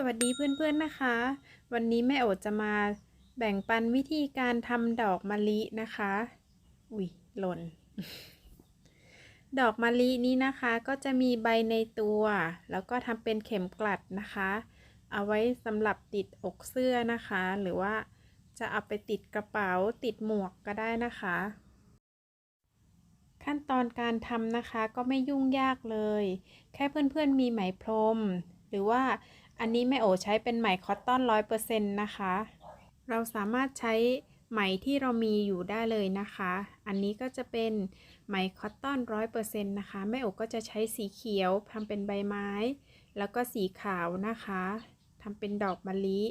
สวัสดีเพื่อนๆนะคะ วันนี้แม่โอจะมาแบ่งปันวิธีการทำดอกมะลินะคะ อุ้ยหล่น ดอกมะลินี้นะคะก็จะมีใบในตัว แล้วก็ทำเป็นเข็มกลัดนะคะ เอาไว้สำหรับติดอกเสื้อนะคะ หรือว่าจะเอาไปติดกระเป๋าติดหมวกก็ได้นะคะ ขั้นตอนการทำนะคะก็ไม่ยุ่งยากเลย แค่เพื่อนๆมีไหมพรมหรือว่า อันนี้แม่โอใช้เป็นไหมคอตตอนร้อยเปอร์เซ็นต์นะคะ เราสามารถใช้ไหมที่เรามีอยู่ได้เลยนะคะ อันนี้ก็จะเป็นไหมคอตตอนร้อยเปอร์เซ็นต์นะคะ แม่โอก็จะใช้สีเขียวทำเป็นใบไม้ แล้วก็สีขาวนะคะทำเป็นดอกมะลิ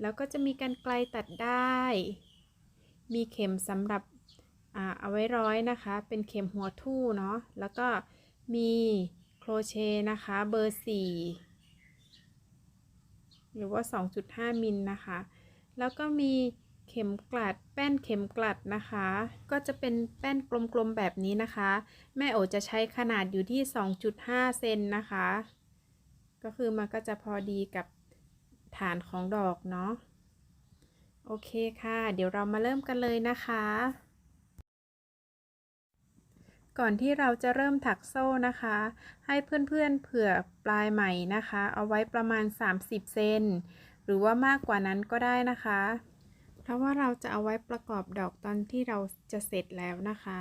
แล้วก็จะมีการไกลตัดได้ มีเข็มสำหรับเอาไว้ร้อยนะคะ เป็นเข็มหัวทู่เนาะ แล้วก็มีโครเชต์นะคะ เบอร์4 หรือว่า 2.5 มิลนะคะ แล้วก็มีเข็มกลัด แป้นเข็มกลัดนะคะ ก็จะเป็นแป้นกลมๆแบบนี้นะคะ แม่โอจะใช้ขนาดอยู่ที่ 2.5 เซนนะคะ ก็คือมันก็จะพอดีกับฐานของดอกเนาะ โอเคค่ะ เดี๋ยวเรามาเริ่มกันเลยนะคะ ก่อนที่เราจะเริ่มถักโซ่นะคะ ให้เพื่อนๆเผื่อปลายไหมนะคะ เอาไว้ประมาณ 30 เซนหรือว่ามากกว่านั้นก็ได้นะคะ เพราะว่าเราจะเอาไว้ประกอบดอกตอนที่เราจะเสร็จแล้วนะคะ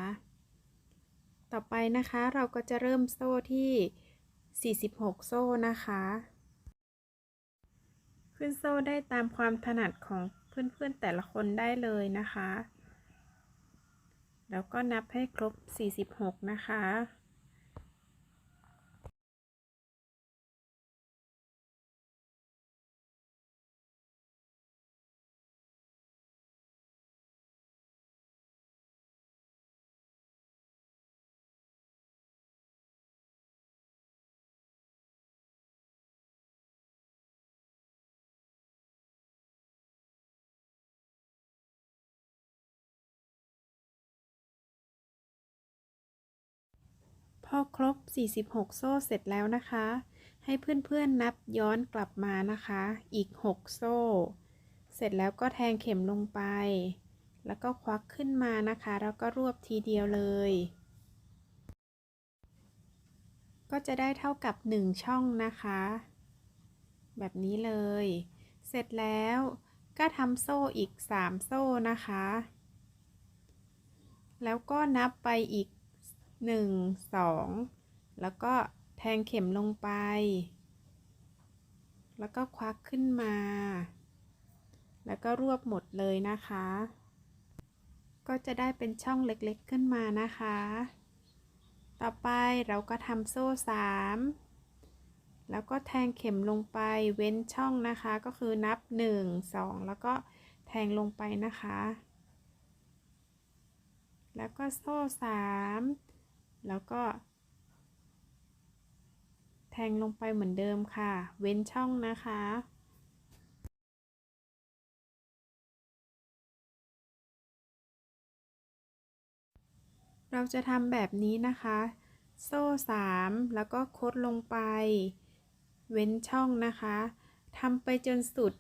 ต่อไปนะคะเราก็จะเริ่มโซ่ที่ 46 โซ่นะคะ ขึ้นโซ่ได้ตามความถนัดของเพื่อนๆแต่ละคนได้เลยนะคะ แล้วก็นับให้ครบ 46 นะคะ พอครบ 46 โซ่เสร็จแล้วนะคะ ให้เพื่อนๆนับย้อนกลับมานะคะ อีก 6 โซ่ เสร็จแล้วก็แทงเข็มลงไป แล้วก็ควักขึ้นมานะคะ แล้วก็รวบทีเดียวเลย ก็จะได้เท่ากับ 1 ช่องนะคะ แบบนี้เลย เสร็จแล้วก็ทำโซ่อีก 3 โซ่นะคะ แล้วก็นับไปอีก 1 2 แล้วก็แทงเข็มลงไป แล้วก็ควักขึ้นมา แล้วก็รวบหมดเลยนะคะ ก็จะได้เป็นช่องเล็กๆขึ้นมานะคะ ต่อไปเราก็ทำโซ่ 3แล้วก็แทงเข็มลงไปเว้นช่องนะคะ ก็คือนับ 1 2 แล้วก็แทงลงไปนะคะ แล้วก็โซ่3แล้ว ก็ แทงลงไปเหมือนเดิมค่ะ เว้นช่องนะคะเราจะทำแบบนี้นะคะ โซ่ 3 แล้วก็คดลงไป เว้นช่องนะคะทำไปจนสุด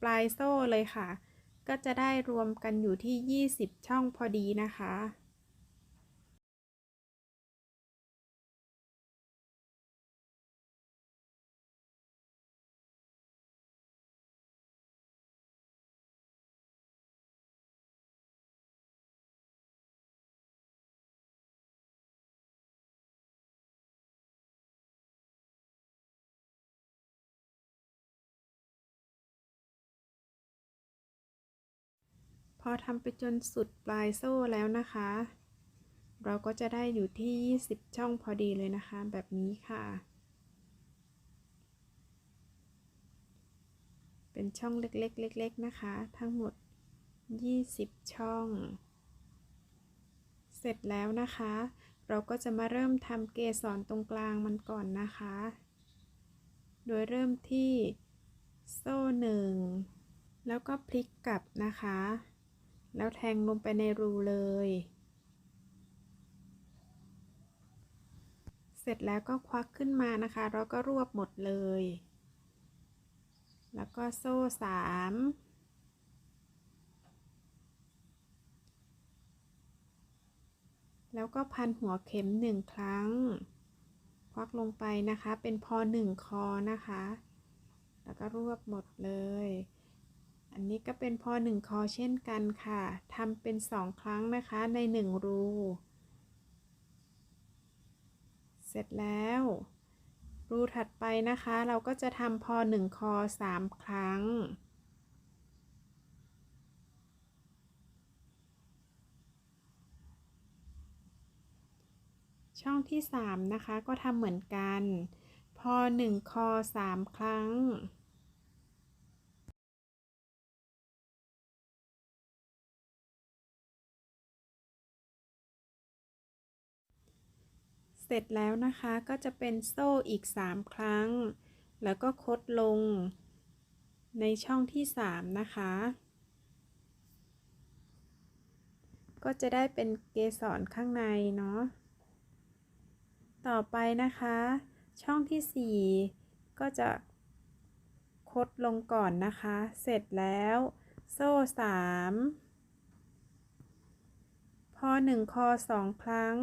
ปลายโซ่เลยค่ะ ก็จะได้รวมกันอยู่ที่ 20 ช่องพอดีนะคะ พอทำไปจนสุดปลายโซ่แล้วนะคะ เราก็จะได้อยู่ที่ 20 ช่องพอดีเลยนะคะ แบบนี้ค่ะ เป็นช่องเล็กๆเล็กๆนะคะ ทั้งหมด 20 ช่อง เสร็จแล้วนะคะ เราก็จะมาเริ่มทำเกสรตรงกลางมันก่อนนะคะ โดยเริ่มที่โซ่หนึ่งแล้วก็พลิกกลับนะคะ แล้วแทงลงไปในรูเลย เสร็จแล้วก็ควักขึ้นมานะคะเราก็รวบหมดเลย แล้วก็โซ่สามแล้วก็พันหัวเข็มหนึ่งครั้ง ควักลงไปนะคะ เป็นพอหนึ่งคอนะคะ แล้วก็รวบหมดเลย อันนี้ก็เป็นพอหนึ่งคอเช่นกันค่ะทำเป็นสองครั้งนะคะในหนึ่งรู เสร็จแล้ว รูถัดไปนะคะ เราก็จะทำพอหนึ่งคอสามครั้งช่องที่สามนะคะ ก็ทำเหมือนกัน พอหนึ่งคอสามครั้ง เสร็จแล้วนะคะก็จะเป็นโซ่อีก 3 ครั้ง แล้วก็คดลง ในช่องที่ 3 นะคะ ก็จะได้เป็นเกสรข้างในเนาะต่อไปนะคะ ช่องที่ 4 ก็จะคดลงก่อนนะคะ เสร็จแล้วโซ่ 3 พอ 1 คอ 2 ครั้ง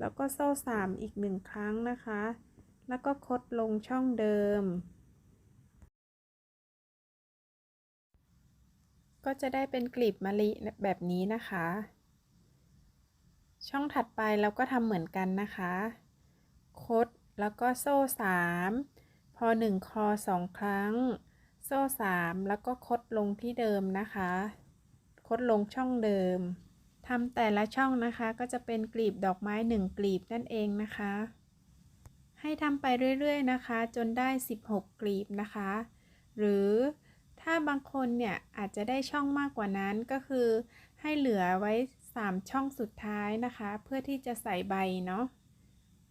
แล้วก็โซ่สามอีกหนึ่งครั้งนะคะ แล้วก็คดลงช่องเดิม ก็จะได้เป็นกลีบมะลิแบบนี้นะคะ ช่องถัดไปเราก็ทำเหมือนกันนะคะ คดแล้วก็โซ่สามพอหนึ่งคอสองครั้ง โซ่สามแล้วก็คดลงที่เดิมนะคะ คดลงช่องเดิม ทำแต่ละช่องนะคะ ก็จะเป็นกลีบดอกไม้หนึ่งกลีบนั่นเองนะคะ ให้ทำไปเรื่อยๆนะคะ จนได้ 16 กลีบนะคะ หรือถ้าบางคนเนี่ยอาจจะได้ช่องมากกว่านั้นก็คือ ให้เหลือไว้ 3 ช่องสุดท้ายนะคะ เพื่อที่จะใส่ใบเนาะ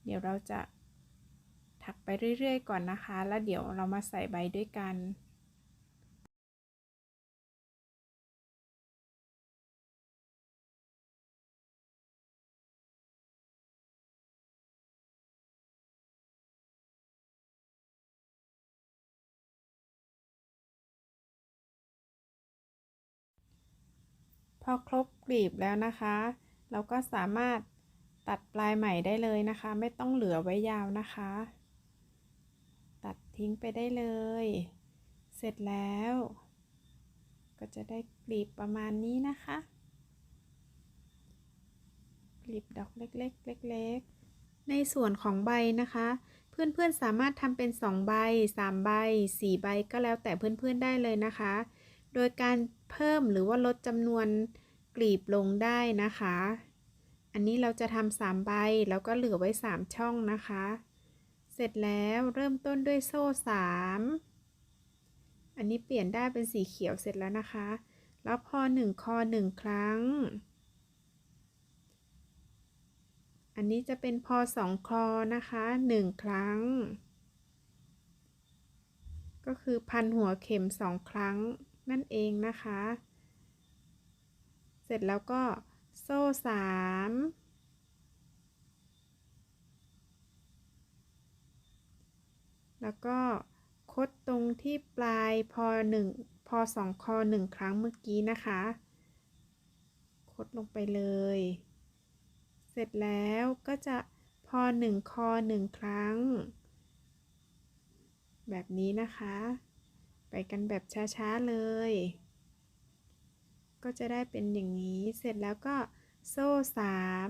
เดี๋ยวเราจะถักไปเรื่อยๆ ก่อนนะคะ แล้วเดี๋ยวเรามาใส่ใบด้วยกัน อครบกลีบแล้วนะคะ เราก็สามารถตัดปลายใหม่ได้เลยนะคะ ไม่ต้องเหลือไว้ยาวนะคะ ตัดทิ้งไปได้เลย เสร็จแล้ว ก็จะได้กลีบประมาณนี้นะคะ กลีบดอกเล็กๆเล็กๆ ในส่วนของใบนะคะ เพื่อนๆสามารถทำเป็น 2 ใบ 3 ใบ 4 ใบก็แล้วแต่เพื่อนๆได้เลยนะคะ โดยการ เพิ่มหรือว่าลดจำนวนกลีบลงได้นะคะ อันนี้เราจะทำสามใบแล้วก็เหลือไว้สามช่องนะคะ เสร็จแล้วเริ่มต้นด้วยโซ่สามอันนี้เปลี่ยนได้เป็นสีเขียวเสร็จแล้วนะคะ แล้วพอหนึ่งคอหนึ่งครั้ง อันนี้จะเป็นพอสองคอนะคะหนึ่งครั้ง ก็คือพันหัวเข็มสองครั้ง นั่นเองนะคะ เสร็จแล้วก็โซ่สามแล้วก็คดตรงที่ปลายพอหนึ่งพอสองคอหนึ่งครั้งเมื่อกี้นะคะ คดลงไปเลย เสร็จแล้วก็จะพอหนึ่งคอหนึ่งครั้ง แบบนี้นะคะ ไปกันแบบช้าๆเลย ก็จะได้เป็นอย่างนี้เสร็จแล้วก็โซ่สาม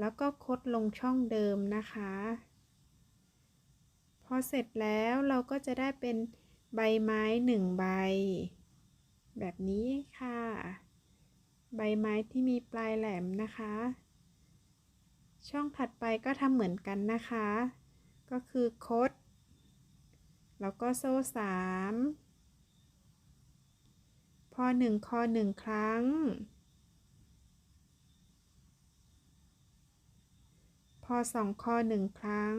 แล้วก็คดลงช่องเดิมนะคะ พอเสร็จแล้วเราก็จะได้เป็นใบไม้หนึ่งใบ แบบนี้ค่ะ ใบไม้ที่มีปลายแหลมนะคะ ช่องถัดไปก็ทำเหมือนกันนะคะ ก็คือคด แล้วก็โซ่สามพอหนึ่งคอหนึ่งครั้ง พอสองคอหนึ่งครั้ง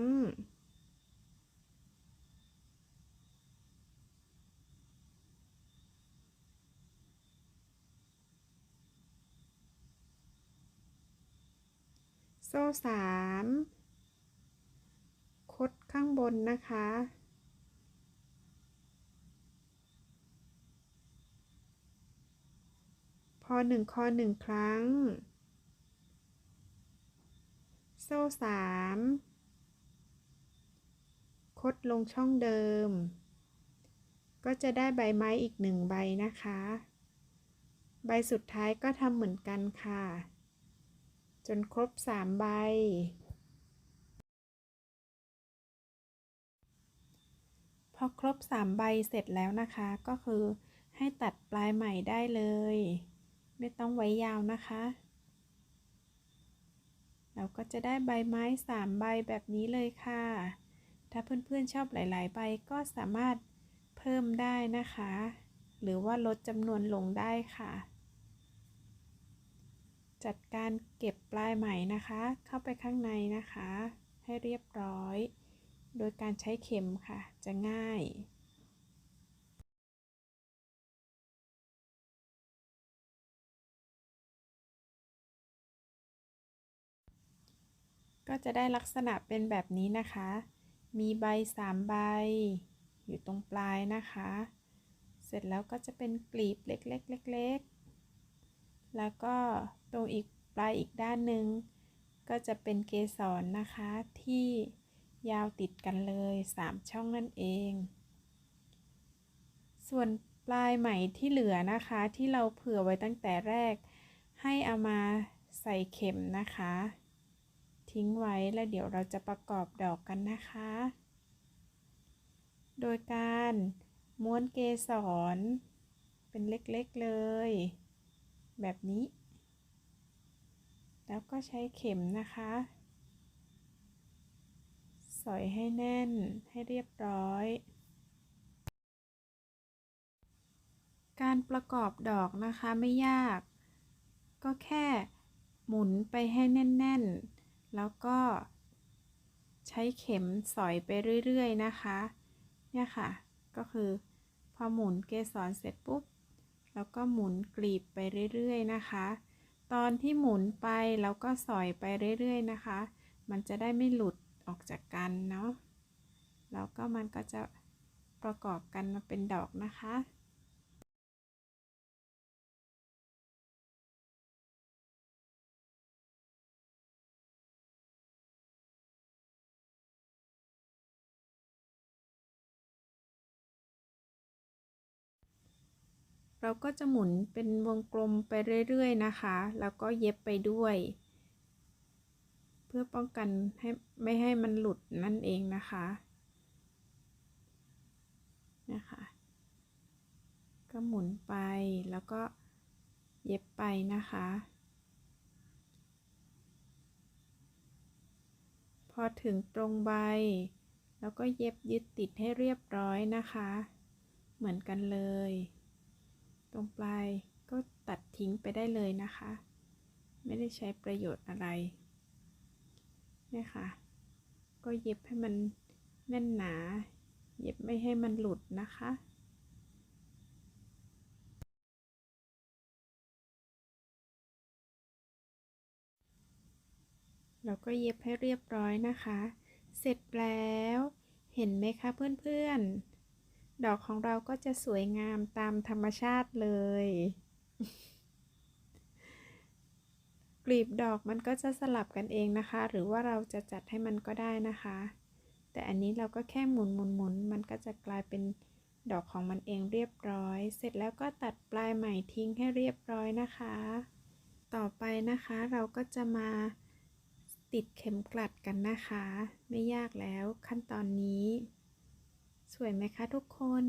โซ่สามคดข้างบนนะคะ อหนึ่งคอหนึ่งครั้ง โซ่สามคดลงช่องเดิม ก็จะได้ใบไม้อีกหนึ่งใบนะคะ ใบสุดท้ายก็ทำเหมือนกันค่ะ จนครบสามใบ พอครบสามใบเสร็จแล้วนะคะ ก็คือให้ตัดปลายใหม่ได้เลย ไม่ต้องไว้ยาวนะคะ เราก็จะได้ใบไม้สามใบแบบนี้เลยค่ะ ถ้าเพื่อนๆชอบหลาย ๆ ใบก็สามารถเพิ่มได้นะคะ หรือว่าลดจำนวนลงได้ค่ะ จัดการเก็บปลายไหมนะคะ เข้าไปข้างในนะคะ ให้เรียบร้อย โดยการใช้เข็มค่ะ จะง่าย ก็จะได้ลักษณะเป็นแบบนี้นะคะ มีใบสามใบ อยู่ตรงปลายนะคะ เสร็จแล้วก็จะเป็นกลีบเล็กๆเล็กๆ แล้วก็ตรงอีกปลายอีกด้านหนึ่งก็จะเป็นเกสรนะคะที่ยาวติดกันเลย 3 ช่องนั่นเอง ส่วนปลายไหมที่เหลือนะคะที่เราเผื่อไว้ตั้งแต่แรก ให้เอามาใส่เข็มนะคะ ทิ้งไว้แล้วเดี๋ยวเราจะประกอบดอกกันนะคะ โดยการม้วนเกสรเป็นเล็กๆเลย แบบนี้ แล้วก็ใช้เข็มนะคะ สอยให้แน่นให้เรียบร้อย การประกอบดอกนะคะไม่ยาก ก็แค่หมุนไปให้แน่น ๆ แล้วก็ใช้เข็มสอยไปเรื่อยๆนะคะ เนี่ยค่ะ ก็คือพอหมุนเกสรเสร็จปุ๊บ แล้วก็หมุนกลีบไปเรื่อยๆนะคะ ตอนที่หมุนไปแล้วก็สอยไปเรื่อยๆนะคะ มันจะได้ไม่หลุดออกจากกันเนาะ แล้วก็มันก็จะประกอบกันมาเป็นดอกนะคะ เราก็จะหมุนเป็นวงกลมไปเรื่อยๆนะคะ แล้วก็เย็บไปด้วย เพื่อป้องกันให้ไม่ให้มันหลุดนั่นเองนะคะนะคะ ก็หมุนไปแล้วก็เย็บไปนะคะ พอถึงตรงใบ แล้วก็เย็บยึดติดให้เรียบร้อยนะคะ เหมือนกันเลย ตรงปลายก็ตัดทิ้งไปได้เลยนะคะ ไม่ได้ใช้ประโยชน์อะไรเนี่ยค่ะ ก็เย็บให้มันแน่นหนา เย็บไม่ให้มันหลุดนะคะเราก็เย็บให้เรียบร้อยนะคะ เสร็จแล้ว เห็นไหมคะเพื่อนๆ ดอกของเราก็จะสวยงามตามธรรมชาติเลย กลีบดอกมันก็จะสลับกันเองนะคะ หรือว่าเราจะจัดให้มันก็ได้นะคะ แต่อันนี้เราก็แค่หมุนหมุนหมุนมันก็จะกลายเป็นดอกของมันเองเรียบร้อย เสร็จแล้วก็ตัดปลายใหม่ทิ้งให้เรียบร้อยนะคะ ต่อไปนะคะเราก็จะมาติดเข็มกลัดกันนะคะ ไม่ยากแล้วขั้นตอนนี้ สวยไหมคะทุกคน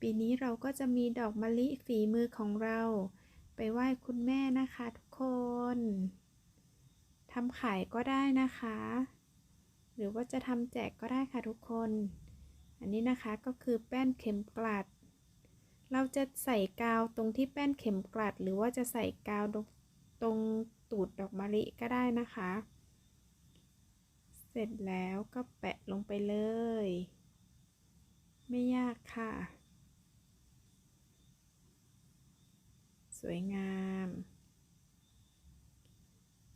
ปีนี้เราก็จะมีดอกมะลิฝีมือของเรา ไปไหว้คุณแม่นะคะทุกคนทำขายก็ได้นะคะ หรือว่าจะทำแจกก็ได้ค่ะทุกคน อันนี้นะคะก็คือแป้นเข็มกลัด เราจะใส่กาวตรงที่แป้นเข็มกลัด หรือว่าจะใส่กาวตรงตูดดอกมะลิก็ได้นะคะ เสร็จแล้วก็แปะลงไปเลย ไม่ยากค่ะ สวยงาม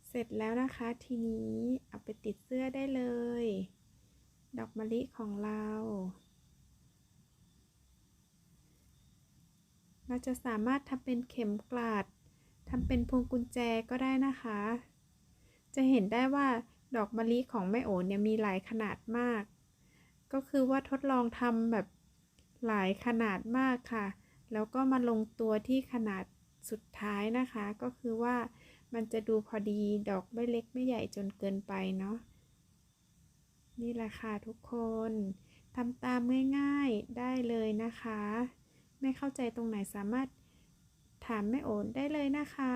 เสร็จแล้วนะคะทีนี้เอาไปติดเสื้อได้เลย ดอกมะลิของเรา เราจะสามารถทำเป็นเข็มกลัดทำเป็นพวงกุญแจก็ได้นะคะ จะเห็นได้ว่าดอกมะลิของแม่โอเนี่ยมีหลายขนาดมาก ก็คือว่าทดลองทำแบบหลายขนาดมากค่ะ แล้วก็มาลงตัวที่ขนาดสุดท้ายนะคะ ก็คือว่ามันจะดูพอดีดอกไม่เล็กไม่ใหญ่จนเกินไปเนาะนี่แหละค่ะทุกคนทำตามง่ายๆได้เลยนะคะ ไม่เข้าใจตรงไหนสามารถถามแม่โอนได้เลยนะคะ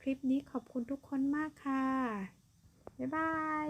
คลิปนี้ขอบคุณทุกคนมากค่ะ บ๊ายบาย